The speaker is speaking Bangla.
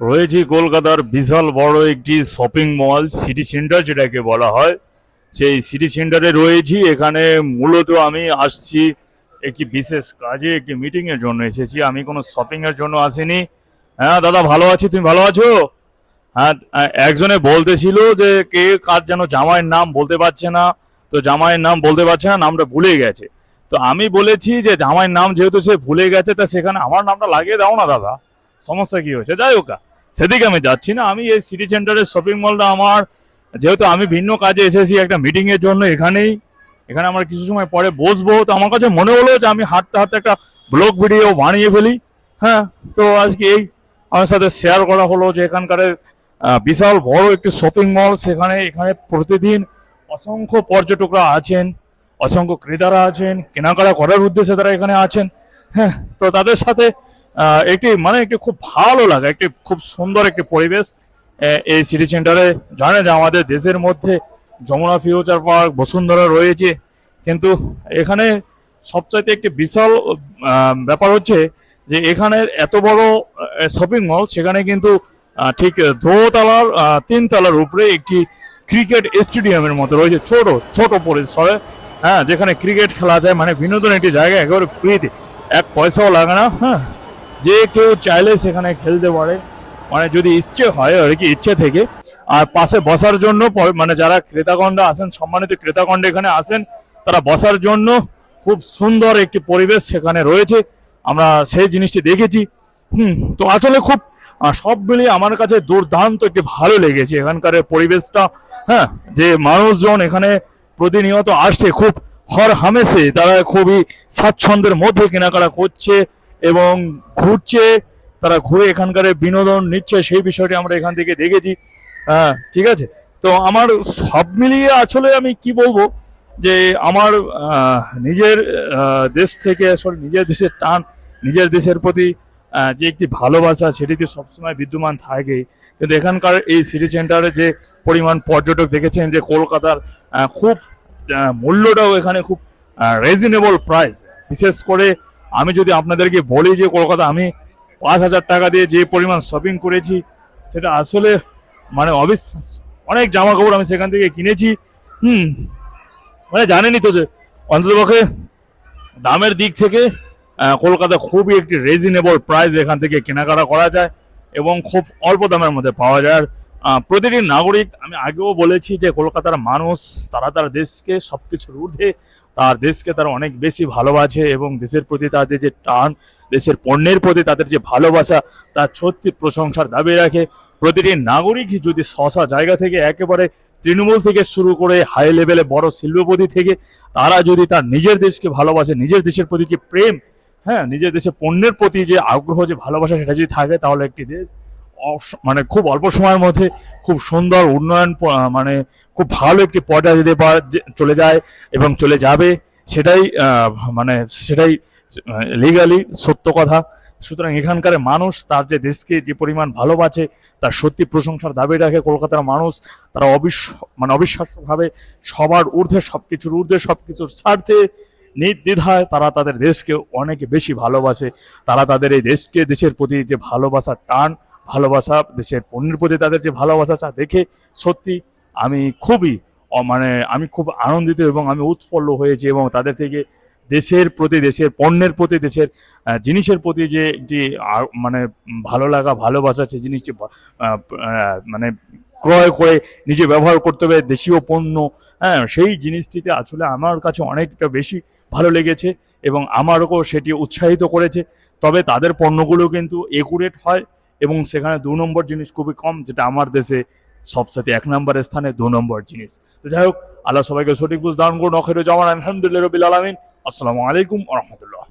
রয়েছে কলকাতার বিশাল বড় একটি শপিং মল সিটি সেন্টার যেটাকে বলা হয়। সেই সিটি সেন্টারে রয়েছি। এখানে মূলত আমি আসছি একটি বিশেষ কাজে, একটি মিটিং এর জন্য এসেছি। আমি কোনো শপিং এর জন্য আসিনি। হ্যাঁ দাদা, ভালো আছি। তুমি ভালো আছো? হ্যাঁ একজনে বলতেছিল যে কে কার যেন জামাইয়ের নাম বলতে পারছে না। তো জামাইয়ের নাম বলতে পারছে না, নামটা ভুলে গেছে। তো আমি বলেছি যে জামাইয়ের নাম যেহেতু সে ভুলে গেছে, তা সেখানে আমার নামটা লাগিয়ে দাও না, দাদা। সমস্যা কি হয়েছে? যাই হোক সেদিকে আমি যাচ্ছি না। আমি এই সিটি সেন্টারের শপিং মলটা আমার, যেহেতু আমি ভিন্ন কাজে এসেছি একটা মিটিং এর জন্য এখানেই, এখানে আমার কিছু সময় পরে বসবো। তো আমার কাছে মনে হলো যে আমি হাঁটতে হাঁটতে একটা ব্লগ ভিডিও বানিয়ে ফেলি। হ্যাঁ তো আজকে এই আমার সাথে শেয়ার করা হলো যে এখানকার বিশাল বড় একটি শপিং মল সেখানে, এখানে প্রতিদিন অসংখ্য পর্যটকরা আছেন, অসংখ্য ক্রেতারা আছেন, কেনাকাটা করার উদ্দেশ্যে তারা এখানে আছেন। হ্যাঁ তো তাদের সাথে একটি মানে একটি খুব ভালো লাগা, একটি খুব সুন্দর একটি পরিবেশ এই সিটি সেন্টারে জানে যে আমাদের দেশের মধ্যে যমুনা ফিউচার পার্ক, বসুন্ধরা রয়েছে, কিন্তু এখানে সবচাইতে একটি বিশাল ব্যাপার হচ্ছে যে এখানে এত বড় শপিং মল সেখানে কিন্তু ঠিক দোতলার তিনতলার উপরে একটি ক্রিকেট স্টেডিয়ামের মতো রয়েছে, ছোট ছোট পরিসরে হ্যাঁ যেখানে ক্রিকেট খেলা যায় মানে বিনোদন একটি জায়গা, একেবারে ফ্রিতে এক পয়সাও লাগে না হ্যাঁ। যে কেউ চাইলে সেখানে খেলতে পারে। মানে যদি ইচ্ছে হয় আর কি, ইচ্ছে থেকে। আর পাশে বসার জন্য মানে যারা ক্রেতাগণরা আসেন সম্মানিত ক্রেতাগণ এখানে আসেন তারা বসার জন্য খুব সুন্দর একটি পরিবেশ সেখানে রয়েছে। আমরা সেই জিনিসটি দেখেছি। হুম, তো আসলে খুব সব মিলিয়ে আমার কাছে দুর্দান্ত একটি ভালো লেগেছে এখানকার পরিবেশটা। হ্যাঁ যে মানুষজন এখানে প্রতিনিয়ত আসছে, খুব হর হামেশে তারা খুবই স্বাচ্ছন্দ্যের মধ্যে কেনাকাটা করছে। এবং ঘুরছে, তারা ঘুরে এখানকার বিনোদন নিচ্ছে, সেই বিষয়টি আমরা এখান থেকে দেখেছি। হ্যাঁ ঠিক আছে? তো আমার সব মিলিয়ে আসলে আমি কি বলব যে আমার নিজের দেশ থেকে আসলে নিজের দেশের টান, নিজের দেশের প্রতি যে একটি ভালোবাসা, সেটি তো সবসময় বিদ্যমান থাকে। কিন্তু এখানকার এই সিটি সেন্টারে যে পরিমাণ পর্যটক দেখেছেন যে কলকাতার খুব মূল্যটাও এখানে খুব রিজনেবল প্রাইস বিশেষ করে আমি যদি আপনাদেরকে বলি যে কলকাতা, আমি পাঁচ হাজার টাকা দিয়ে যে পরিমাণ শপিং করেছি, সেটা আসলে মানে অবিশ্বাস অনেক জামা কাপড় আমি সেখান থেকে কিনেছি। হুম মানে জানেনই তো যে অন্ততপক্ষে দামের দিক থেকে কলকাতা খুবই একটি রিজনেবল প্রাইস এখান থেকে কেনাকাটা করা যায় এবং খুব অল্প দামের মধ্যে পাওয়া যায়। আর প্রতিটি নাগরিক, আমি আগেও বলেছি যে কলকাতার মানুষ তারা তার দেশকে সব সবকিছুর ঊর্ধ্বে তার দেশকে তারা অনেক বেশি ভালোবাসে এবং দেশের প্রতি তাদের যে টান, দেশের পণ্যের প্রতি তাদের যে ভালোবাসা, তার সত্যি প্রশংসার দাবি রাখে। প্রতিটি নাগরিক যদি শশা জায়গা থেকে একেবারে তৃণমূল থেকে শুরু করে হাই লেভেলে বড় শিল্পপতি থেকে, তারা যদি তার নিজের দেশকে ভালোবাসে, নিজের দেশের প্রতি যে প্রেম হ্যাঁ নিজের দেশের পণ্যের প্রতি যে আগ্রহ, যে ভালোবাসা, সেটা যদি থাকে, তাহলে একটি দেশ মানে খুব অল্প সময়ের মধ্যে খুব সুন্দর উন্নয়ন মানে খুব ভালো একটি পর্যায়ে যেতে পার- চলে যায় এবং চলে যাবে, সেটাই মানে সেটাই লিগালি সত্য কথা। সুতরাং এখানকার মানুষ, তার যে দেশকে যে পরিমাণ ভালোবাসে, তার সত্যি প্রশংসার দাবি রাখে কলকাতার মানুষ, তারা অবিশ্ব মানে অবিশ্বাস্যভাবে সবার ঊর্ধ্বে সব কিছুর ঊর্ধ্বে সব কিছুর স্বার্থে নির্দ্বিধায় তারা তাদের দেশকে অনেক বেশি ভালোবাসে। তারা তাদের এই দেশকে, দেশের প্রতি যে ভালোবাসার টান ভালোবাসা, দেশের পণ্যের প্রতি তাদের যে ভালোবাসা দেখে সত্যি আমি খুবই মানে আমি খুব আনন্দিত এবং আমি উৎফুল্ল হয়েছি এবং তাদের থেকে দেশের প্রতি, দেশের পণ্যের প্রতি, দেশের জিনিসের প্রতি যে একটি মানে ভালো লাগা, ভালোবাসা সেই জিনিসটি মানে ক্রয় করে নিজে ব্যবহার করতে হবে, দেশীয় পণ্য হ্যাঁ সেই জিনিসটিতে আসলে আমার কাছে অনেকটা বেশি ভালো লেগেছে এবং আমারও সেটি উৎসাহিত করেছে। তবে তাদের পণ্যগুলো কিন্তু একুরেট হয় এবং সেখানে দু নম্বর জিনিস খুবই কম, যেটা আমার দেশে সবসাথে এক নম্বরের স্থানে দু নম্বর জিনিস। তো যাই হোক, আল্লাহ সবাইকে সঠিক বুঝ দান করুন, অখের জামান আলহামদুলিল্লাহ রবিল আলমিন। আসসালামু আলাইকুম রহমতুল্লাহ।